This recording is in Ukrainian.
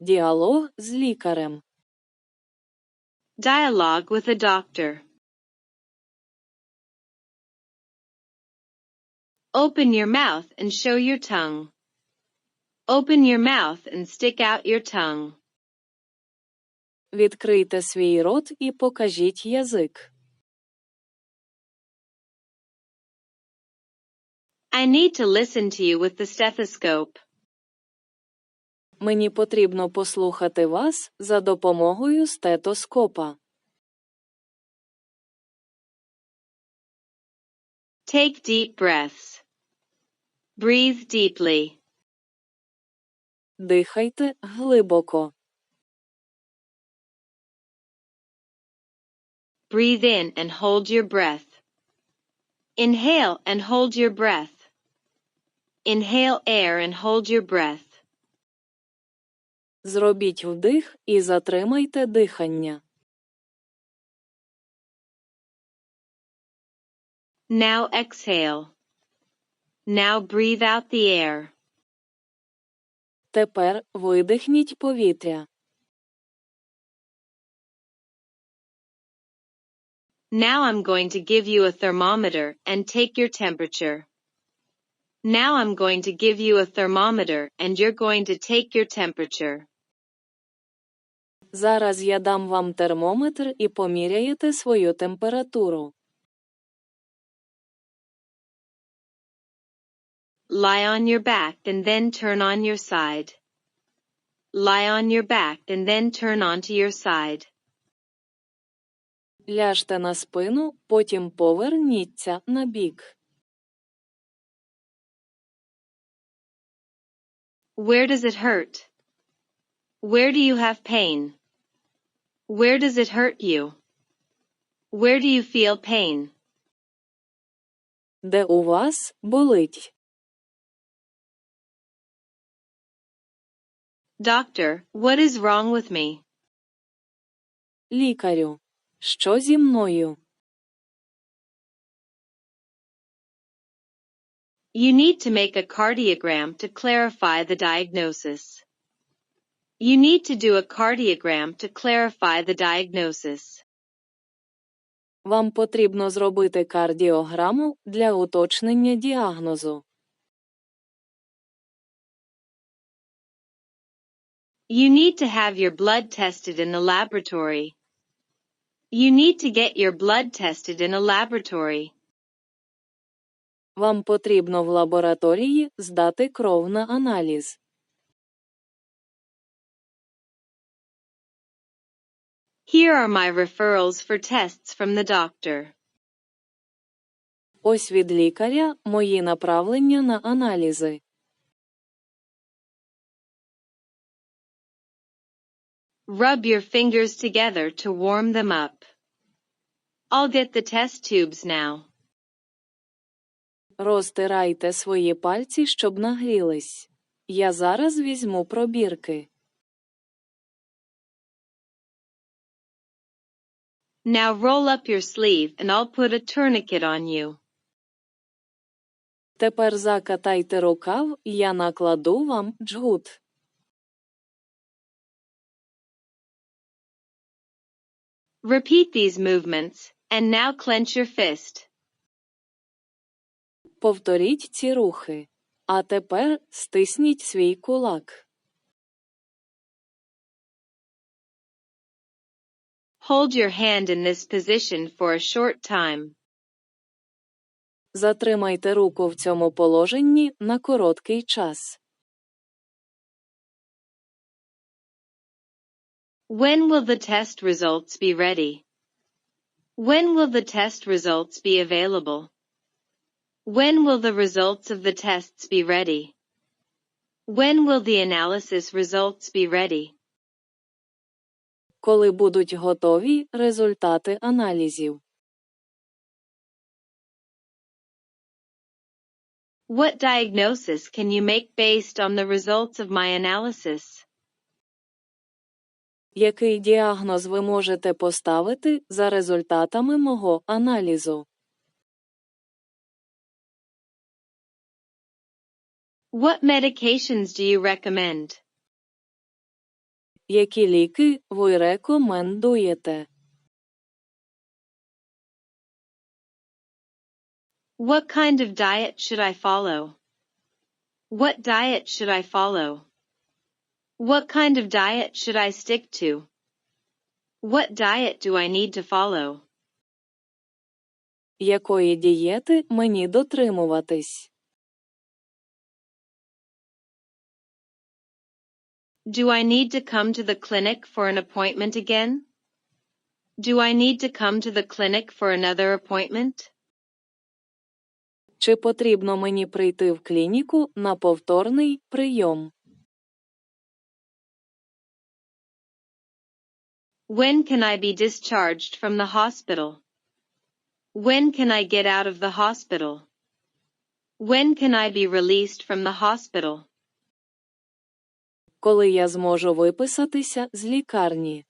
Діалог з лікарем. Dialogue with a doctor. Open your mouth and show your tongue. Open your mouth and stick out your tongue. Відкрийте свій рот і покажіть язик. I need to listen to you with the stethoscope. Мені потрібно послухати вас за допомогою стетоскопа. Take deep breaths. Breathe deeply. Дихайте глибоко. Breathe in and hold your breath. Inhale and hold your breath. Inhale air and hold your breath. Зробіть вдих і затримайте дихання. Now exhale. Now breathe out the air. Тепер видихніть повітря. Now I'm going to give you a thermometer and take your temperature. Now I'm going to give you a thermometer and you're going to take your temperature. Зараз я дам вам термометр і поміряєте свою температуру. Lie on your back and then turn on your side. Lie on your back and then turn onto your side. Ляжте на спину, потім поверніться на бік. Where does it hurt? Where do you have pain? Where does it hurt you? Where do you feel pain? Де у вас болить? Doctor, what is wrong with me? Лікарю. Що зі мною? You need to make a cardiogram to clarify the diagnosis. You need to do a cardiogram to clarify the diagnosis. Вам потрібно зробити кардіограму для уточнення діагнозу. You need to have your blood tested in the laboratory. You need to get your blood tested in a laboratory. Вам потрібно в лабораторії здати кров на аналіз. Here are my referrals for tests from the doctor. Ось від лікаря мої направлення на аналізи. Rub your fingers together to warm them up. I'll get the test tubes now. Розтирайте свої пальці, щоб нагрілись. Я зараз візьму пробірки. Now roll up your sleeve and I'll put a tourniquet on you. Тепер закатайте рукав, і я накладу вам джгут. Repeat these movements, and now clench your fist. Повторіть ці рухи. А тепер стисніть свій кулак. Hold your hand in this position for a short time. Затримайте руку в цьому положенні на короткий час. When will the test results be ready? When will the test results be available? When will the results of the tests be ready? When will the analysis results be ready? Коли будуть готові результати аналізів. What diagnosis can you make based on the results of my analysis? Який діагноз ви можете поставити за результатами мого аналізу? What medications do you recommend? Які ліки ви рекомендуєте? What kind of diet should I follow? What diet should I follow? What kind of diet should I stick to? What diet do I need to follow? Якої дієти мені дотримуватись? Do I need to come to the clinic for an appointment again? Do I need to come to the clinic for another appointment? Чи потрібно мені прийти в клініку на повторний прийом? When can I be discharged from the hospital? When can I get out of the hospital? When can I be released from the hospital? Коли я зможу виписатися з лікарні?